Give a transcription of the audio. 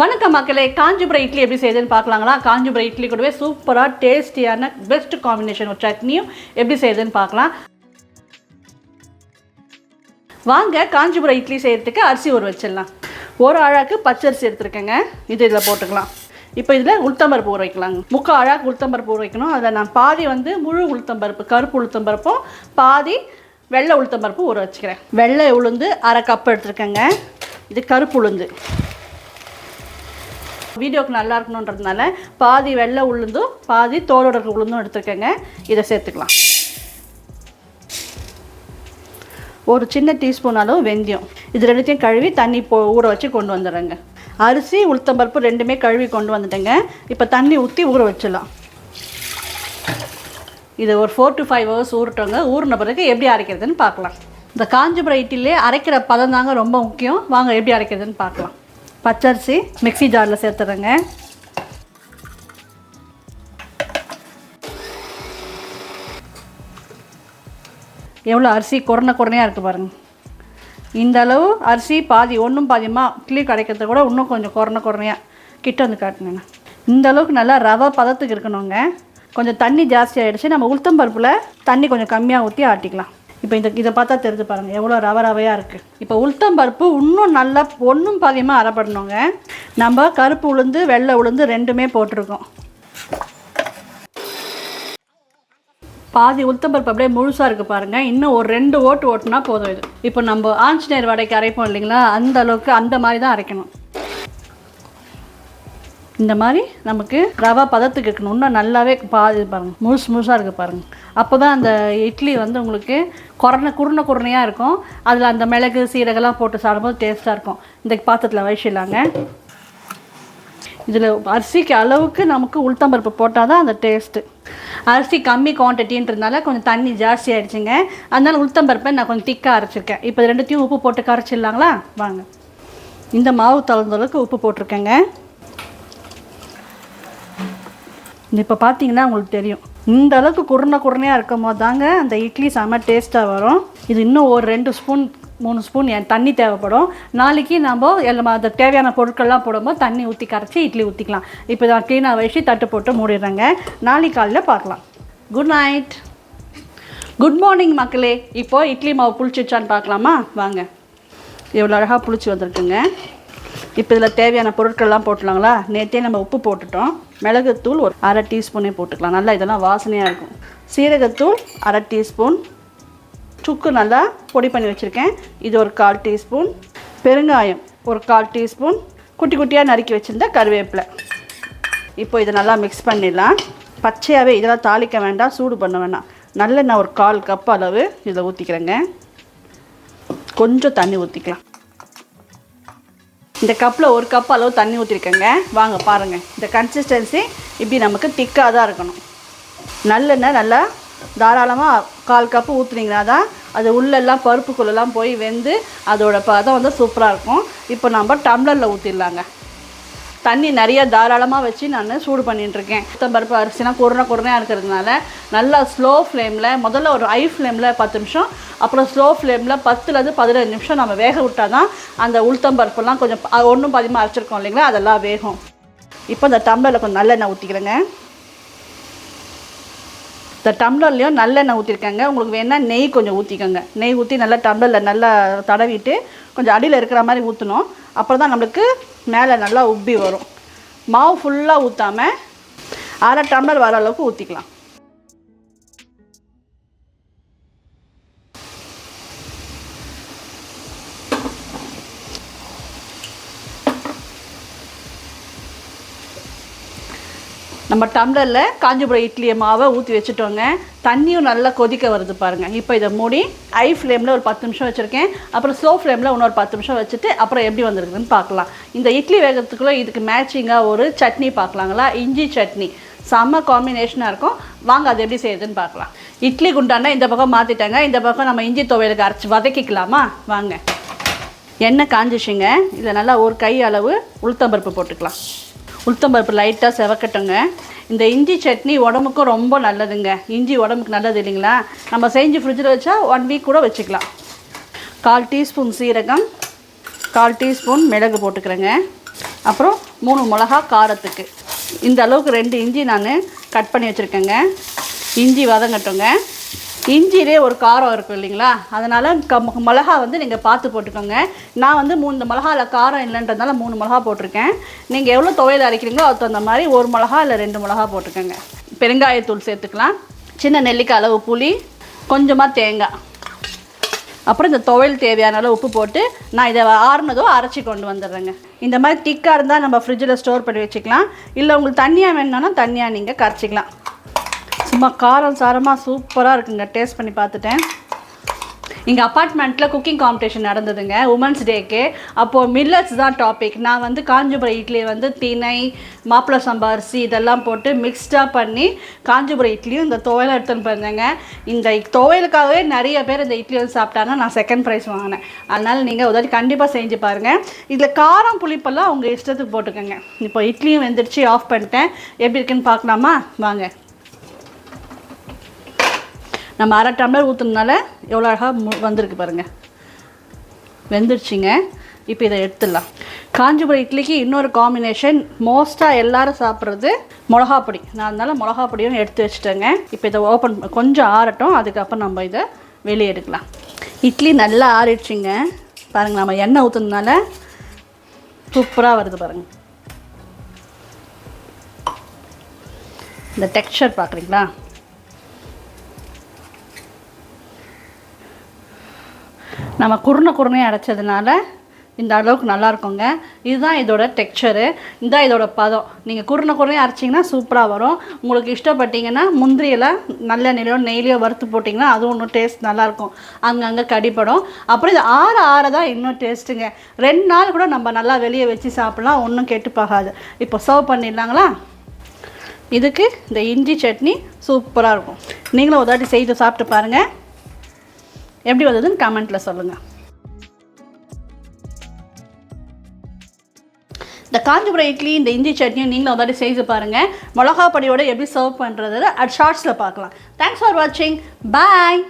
வணக்கம் மக்களே காஞ்சிபுரம் இட்லி எப்படி செய்யுதுன்னு பார்க்கலாங்களா? காஞ்சிபுரம் இட்லி கூடவே சூப்பராக டேஸ்டியான பெஸ்ட் காம்பினேஷன் ஒரு சட்னியும் எப்படி செய்யுதுன்னு பார்க்கலாம். வாங்க காஞ்சிபுரம் இட்லி செய்கிறதுக்கு அரிசி ஒரு வச்சிடலாம். ஒரு அழாக்கு பச்சரிசி எடுத்துருக்கேங்க. இது இதில் போட்டுக்கலாம். இப்போ இதில் உளுத்தம்பருப்பு ஊற வைக்கலாங்க. முக்கால் அழாக்கு உளுத்தம்பருப்பு ஊற வைக்கணும். அதில் நான் பாதி வந்து முழு உளுத்தம்பருப்பு கருப்பு உளுத்தம்பருப்பும் பாதி வெள்ளை உளுத்தம்பருப்பு ஊற வச்சுக்கிறேன். வெள்ளை உளுந்து அரை கப் எடுத்துருக்கேங்க. இது கருப்பு உளுந்து. வீடியோக்கு நல்லா இருக்கணுன்றதுனால பாதி வெள்ளை உளுந்தும் பாதி தோலோட இருக்க உளுந்தும் எடுத்துக்கோங்க இதை சேர்த்துக்கலாம். ஒரு சின்ன டீஸ்பூன் அளவு வெந்தயம். இது ரெண்டுத்தையும் கழுவி தண்ணி போ ஊற வச்சு கொண்டு வந்துடுறேங்க. அரிசி உளுத்தம்பருப்பு ரெண்டுமே கழுவி கொண்டு வந்துட்டேங்க. இப்போ தண்ணி ஊற்றி ஊற வச்சிடலாம். இது ஒரு ஃபோர் டு ஃபைவ் ஹவர்ஸ் ஊறட்டோங்க. ஊறின பிறகு எப்படி அரைக்கிறதுன்னு பார்க்கலாம். இந்த காஞ்சிபுரம் இட்லியிலே அரைக்கிற பதம் தாங்க ரொம்ப முக்கியம். வாங்க எப்படி அரைக்கிறதுன்னு பார்க்கலாம். பச்சரிசி மிக்ஸி ஜாரில் சேர்த்துறேங்க எவ்வளோ அரிசி குறனை குறனையாக இருக்குது பாருங்கள் இந்த அளவு அரிசி பாதி ஒன்றும் பாதியமாக இட்லி கிடைக்கிறத கூட இன்னும் கொஞ்சம் குறனை குறனையாக கிட்ட வந்து காட்டுங்க இந்த அளவுக்கு நல்லா ரவை பதத்துக்கு இருக்கணுங்க. கொஞ்சம் தண்ணி ஜாஸ்தி ஆகிடுச்சு நம்ம உளுத்தம் பருப்பில் தண்ணி கொஞ்சம் கம்மியாக ஊற்றி ஆட்டிக்கலாம். இப்போ இந்த இதை பார்த்தா தெரிஞ்சு பாருங்கள் எவ்வளோ ரவ ரவையாக இருக்குது இப்போ உளுத்தம் பருப்பு இன்னும் நல்லா ஒன்றும் பாதியமாக அரைப்படணுங்க. நம்ம கருப்பு உளுந்து வெள்ளை உளுந்து ரெண்டுமே போட்டிருக்கோம். பாதி உளுத்தம்பருப்பு அப்படியே முழுசாக இருக்குது பாருங்கள் இன்னும் ஒரு ரெண்டு ஓட்டு ஓட்டுனா போதும் இது. இப்போ நம்ம ஆஞ்சநேயர் வடைக்கு அரைப்போம் இல்லைங்களா? அந்த அளவுக்கு அந்த மாதிரி தான் அரைக்கணும். இந்த மாதிரி நமக்கு ரவா பதத்துக்கு இருக்கணும். இன்னும் நல்லாவே பாதி பாருங்கள் முழுசு முழுசாக இருக்குது பாருங்கள் அப்போ தான் அந்த இட்லி வந்து உங்களுக்கு குரணை குருணை குருணையாக இருக்கும். அதில் அந்த மிளகு சீரகெல்லாம் போட்டு சாப்பிடும்போது டேஸ்ட்டாக இருக்கும். இந்த பாத்திரத்தில் வச்சிடலாங்க இதில் அரிசிக்கு அளவுக்கு நமக்கு உளுத்தம்பருப்பு போட்டால் தான் அந்த டேஸ்ட்டு அரிசி கம்மி குவான்டிட்டின்றதுனால கொஞ்சம் தண்ணி ஜாஸ்தி ஆகிடுச்சிங்க அதனால் உளுத்தம்பருப்பை நான் கொஞ்சம் திக்காக அரைச்சிருக்கேன். இப்போ ரெண்டுத்தையும் உப்பு போட்டு கரைச்சிடலாங்களா? வாங்க. இந்த மாவு தகுந்த அளவுக்கு உப்பு போட்டிருக்கேங்க. இப்போ பார்த்தீங்கன்னா உங்களுக்கு தெரியும். இந்த அளவுக்கு குருணை குருணையாக இருக்கும் போது தாங்க அந்த இட்லி செம்ம டேஸ்ட்டாக வரும். இது இன்னும் ஒரு ரெண்டு ஸ்பூன் மூணு ஸ்பூன் என் தண்ணி தேவைப்படும். நாளைக்கு நம்ம எல்லாம் அந்த தேவையான பொருட்கள்லாம் போடும்போது தண்ணி ஊற்றி கரைச்சி இட்லி ஊற்றிக்கலாம் இப்போ நான் க்ளீனாக வச்சு தட்டு போட்டு மூடிடுறேங்க. நாளைக்கு காலையில் பார்க்கலாம். குட் நைட் குட் மார்னிங் மக்களே. இப்போது இட்லி மாவு புளிச்சிச்சான்னு பார்க்கலாமா? வாங்க. எவ்வளோ அழகாக புளிச்சு வந்திருக்குங்க. இப்போ இதில் தேவையான பொருட்கள்லாம் போட்டுலாங்களா நேற்றே நம்ம உப்பு போட்டுட்டோம். மிளகுத்தூள் ஒரு அரை டீஸ்பூனே போட்டுக்கலாம். நல்லா இதெல்லாம் வாசனையாக இருக்கும். சீரகத்தூள் அரை டீஸ்பூன். சுக்கு நல்லா பொடி பண்ணி வச்சுருக்கேன். இது ஒரு கால் டீஸ்பூன். பெருங்காயம் ஒரு கால் டீஸ்பூன். குட்டி குட்டியாக நறுக்கி வச்சுருந்த கருவேப்பிலை. இப்போ இதை நல்லா மிக்ஸ் பண்ணிடலாம். பச்சையாகவே இதெல்லாம் தாளிக்க வேண்டாம் சூடு பண்ண வேண்டாம். நல்லெண்ணெய் ஒரு கால் கப் அளவு இதில் ஊற்றிக்கிறேங்க கொஞ்சம் தண்ணி ஊற்றிக்கலாம் இந்த கப்பில் ஒரு கப் அளவு தண்ணி ஊற்றிருக்கேங்க. வாங்க பாருங்கள் இந்த கன்சிஸ்டன்சி இப்படி நமக்கு திக்காக தான் இருக்கணும். நல்லெண்ணெய் நல்லா தாராளமாக கால் கப்பு ஊற்றுனீங்கன்னா தான் அது உள்ளெல்லாம் பருப்புக்குள்ளெல்லாம் போய் வெந்து அதோடய பதம் வந்து சூப்பராக இருக்கும். இப்போ நம்ம டம்ளரில் ஊற்றிடலாங்க தண்ணி நிறைய தாராளமாக வச்சு நான் சூடு பண்ணிட்டுருக்கேன். பருப்பு அரிசினா குருணை குருணையாக இருக்கிறதுனால நல்லா ஸ்லோ ஃப்ளேமில் முதல்ல ஒரு ஹை ஃப்ளேமில் பத்து நிமிஷம் அப்புறம் ஸ்லோ ஃப்ளேமில் பத்துலேருந்து பதினஞ்சு நிமிஷம் நம்ம வேக விட்டால் தான் அந்த உளுத்தம்பருப்புலாம் கொஞ்சம் ஒன்றும் பாதியமாக அரைச்சிருக்கோம் இல்லைங்களா? அதெல்லாம் வேகும். இப்போ இந்த டம்ளரில் கொஞ்சம் நல்லெண்ணெய் ஊற்றிக்கிறேங்க இந்த டம்ளர்லேயும் நல்லெண்ணெய் ஊற்றிருக்கேங்க உங்களுக்கு வேணால் நெய் கொஞ்சம் ஊற்றிக்கோங்க நெய் ஊற்றி நல்லா டம்ளரில் நல்லா தடவிட்டு கொஞ்சம் அடியில் இருக்கிற மாதிரி ஊற்றணும் அப்புறம் தான் நம்மளுக்கு மேலே நல்லா உப்பி வரும். மாவு ஃபுல்லாக ஊற்றாமல் அரை டம்ளர் வர அளவுக்கு ஊற்றிக்கலாம் நம்ம டம்ளரில் காஞ்சிபுரம் இட்லியை மாவை ஊற்றி வச்சுட்டோங்க. தண்ணியும் நல்லா கொதிக்க வருது பாருங்கள் இப்போ இதை மூடி ஐ ஃப்ளேமில் ஒரு பத்து நிமிஷம் வச்சுருக்கேன். அப்புறம் ஸ்லோ ஃப்ளேமில் இன்னொரு பத்து நிமிஷம் வச்சுட்டு அப்புறம் எப்படி வந்திருக்குதுன்னு பார்க்கலாம். இந்த இட்லி வேகத்துக்குள்ளே இதுக்கு மேட்சிங்காக ஒரு சட்னி பார்க்கலாங்களா? இஞ்சி சட்னி. செம்ம காம்பினேஷனாக இருக்கும். வாங்க அது எப்படி செய்யுதுன்னு பார்க்கலாம். இட்லி குண்டானா இந்த பக்கம் மாற்றிட்டாங்க இந்த பக்கம் நம்ம இஞ்சி துவையலுக்கு அரைச்சி வதக்கிக்கலாமா? வாங்க. எண்ணெய் காஞ்சிச்சுங்க. இதை நல்லா ஒரு கை அளவு உளுத்தம்பருப்பு போட்டுக்கலாம். உளுத்தம்பருப்பு லைட்டாக செவக்கட்டுங்க. இந்த இஞ்சி சட்னி உடம்புக்கும் ரொம்ப நல்லதுங்க. இஞ்சி உடம்புக்கு நல்லது இல்லைங்களா? நம்ம செஞ்சு ஃப்ரிட்ஜில் வச்சா ஒன் வீக் கூட வச்சுக்கலாம். கால் டீஸ்பூன் சீரகம் கால் டீஸ்பூன் மிளகு போட்டுக்கிறேங்க. அப்புறம் மூணு மிளகா காரத்துக்கு. இந்த அளவுக்கு ரெண்டு இஞ்சி நான் கட் பண்ணி வச்சுருக்கேங்க. இஞ்சி வதங்கட்டுங்க. இஞ்சிலே ஒரு காரம் இருக்கும் இல்லைங்களா? அதனால் க மிளகா வந்து நீங்கள் பார்த்து போட்டுக்கோங்க. நான் வந்து மூணு மிளகாவில் காரம் இல்லைன்றதுனால மூணு மிளகா போட்டிருக்கேன். நீங்கள் எவ்வளோ துவையல் அரைக்கிறீங்களோ அதுக்கு தகுந்த மாதிரி ஒரு மிளகா இல்லை ரெண்டு மிளகா போட்டுக்கோங்க. பெருங்காயத்தூள் சேர்த்துக்கலாம். சின்ன நெல்லிக்காய் அளவு புளி கொஞ்சமாக தேங்காய். அப்புறம் இந்த துவையல் தேவையான அளவு உப்பு போட்டு நான் இதை ஆறுனதோ அரைச்சி கொண்டு வந்துடுறேங்க. இந்த மாதிரி திக்காக இருந்தால் நம்ம ஃப்ரிட்ஜில் ஸ்டோர் பண்ணி வச்சுக்கலாம். இல்லை உங்களுக்கு தண்ணியாக வேணும்னா தண்ணியாக நீங்கள் கரைச்சிக்கலாம். சும்மா காரம் சாரமாக சூப்பராக இருக்குங்க. டேஸ்ட் பண்ணி பார்த்துட்டேன். இங்கே அப்பார்ட்மெண்ட்டில் குக்கிங் காம்படிஷன் நடந்ததுங்க. உமன்ஸ் டேக்கு அப்போது மில்லட்ஸ் தான் டாபிக் நான் வந்து காஞ்சிபுரம் இட்லி வந்து திணை மாப்பிள சம்பா அரிசி இதெல்லாம் போட்டு மிக்ஸ்டாக பண்ணி காஞ்சிபுரம் இட்லியும் இந்த துவையலை எடுத்துன்னு போயிருந்தேங்க இந்த துவையலுக்காகவே நிறைய பேர் இந்த இட்லி வந்து சாப்பிட்டாங்க நான் செகண்ட் ப்ரைஸ் வாங்கினேன். அதனால் நீங்கள் உதவி கண்டிப்பாக செஞ்சு பாருங்கள் இதில் காரம் புளிப்பெல்லாம் உங்கள் இஷ்டத்துக்கு போட்டுக்கோங்க. இப்போ இட்லியும் வெந்துருச்சு ஆஃப் பண்ணிட்டேன். எப்படி இருக்குன்னு பார்க்கலாமா? வாங்க. நம்ம அரை டம்ளர் ஊற்றுனதுனால எவ்வளோ அழகாக மு வந்திருக்கு பாருங்கள் வெந்துருச்சுங்க. இப்போ இதை எடுத்துடலாம். காஞ்சிபுரம் இட்லிக்கு இன்னொரு காம்பினேஷன் மோஸ்ட்டாக எல்லோரும் சாப்பிட்றது மிளகா பொடி. நான் அதனால் மிளகா பொடியும் எடுத்து வச்சுட்டேங்க. இப்போ இதை ஓப்பன் கொஞ்சம் ஆறட்டும். அதுக்கப்புறம் நம்ம இதை வெளியே எடுக்கலாம். இட்லி நல்லா ஆறிடுச்சுங்க. பாருங்கள் நம்ம எண்ணெய் ஊற்றுனதுனால சூப்பராக வருது பாருங்கள் இந்த டெக்ஸ்சர் பார்க்குறீங்களா நம்ம குருணை குருணையை அரைச்சதுனால இந்த அளவுக்கு நல்லா இருக்குங்க. இதுதான் இதோட டெக்ஸ்சரு இதுதான் இதோட பதம். நீங்கள் குருணை குருணையை அரைச்சிங்கன்னா சூப்பராக வரும். உங்களுக்கு இஷ்டப்பட்டீங்கன்னா முந்திரியில் நல்ல நிலையோ நெய்லியோ வறுத்து போட்டிங்கன்னா அதுவும் இன்னும் டேஸ்ட் நல்லாயிருக்கும் அங்கங்கே கடிப்படும் அப்புறம் இது ஆற ஆற தான் இன்னும் டேஸ்ட்டுங்க ரெண்டு நாள் கூட நம்ம நல்லா வெளியே வச்சு சாப்பிட்லாம். ஒன்றும் கெட்டு போகாது. இப்போ சர்வ் பண்ணிடலாங்களா? இதுக்கு இந்த இஞ்சி சட்னி சூப்பராக இருக்கும். நீங்களும் ஒரு தாட்டி செய்து சாப்பிட்டு பாருங்கள் எப்படி வந்ததுன்னு கமெண்ட்டில் சொல்லுங்கள் இந்த காஞ்சிபுரம் இட்லி இந்த இஞ்சி சட்னியும் நீங்களும் ஒரு செய்து பாருங்கள் மிளகா பொடியோட எப்படி சர்வ் பண்ணுறது அது ஷார்ட்ஸில் பார்க்கலாம். தேங்க்ஸ் ஃபார் வாட்சிங் பாய்